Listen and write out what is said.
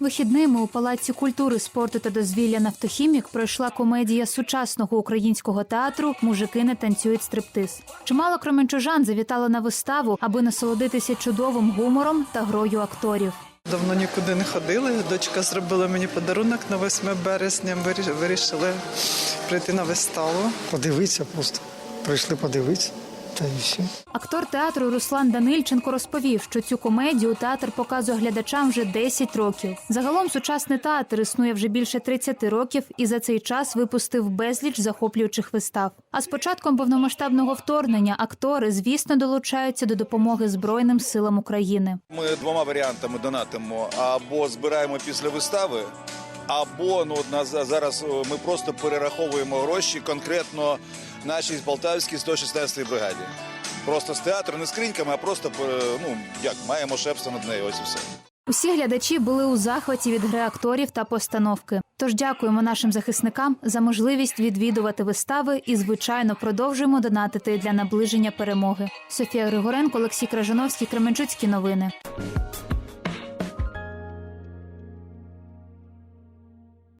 Вихідними у Палаці культури, спорту та дозвілля Нафтохімік пройшла комедія сучасного українського театру Мужики не танцюють стриптиз. Чимало кременчужан завітали на виставу, аби насолодитися чудовим гумором та грою акторів. Давно нікуди не ходили. Дочка зробила мені подарунок на 8 березня. Вирі- Вирішили прийти на виставу. Подивитися просто. Прийшли подивитися, та і все. Актор театру Руслан Данильченко розповів, що цю комедію театр показує глядачам вже 10 років. Загалом сучасний театр існує вже більше 30 років і за цей час випустив безліч захоплюючих вистав. А з початком повномасштабного вторгнення актори, звісно, долучаються до допомоги Збройним силам України. Ми двома варіантами донатимо: або збираємо після вистави, або ну на зараз ми просто перераховуємо гроші конкретно нашій Полтавській 116 бригаді. Просто з театру, не скриньками, а просто е, ну як маємо шепство над нею. Ось і все. Усі глядачі були у захваті від гри акторів та постановки. Тож дякуємо нашим захисникам за можливість відвідувати вистави і, звичайно, продовжуємо донатити для наближення перемоги. Софія Григоренко, Олексій Кражановський, Кременчуцькі новини.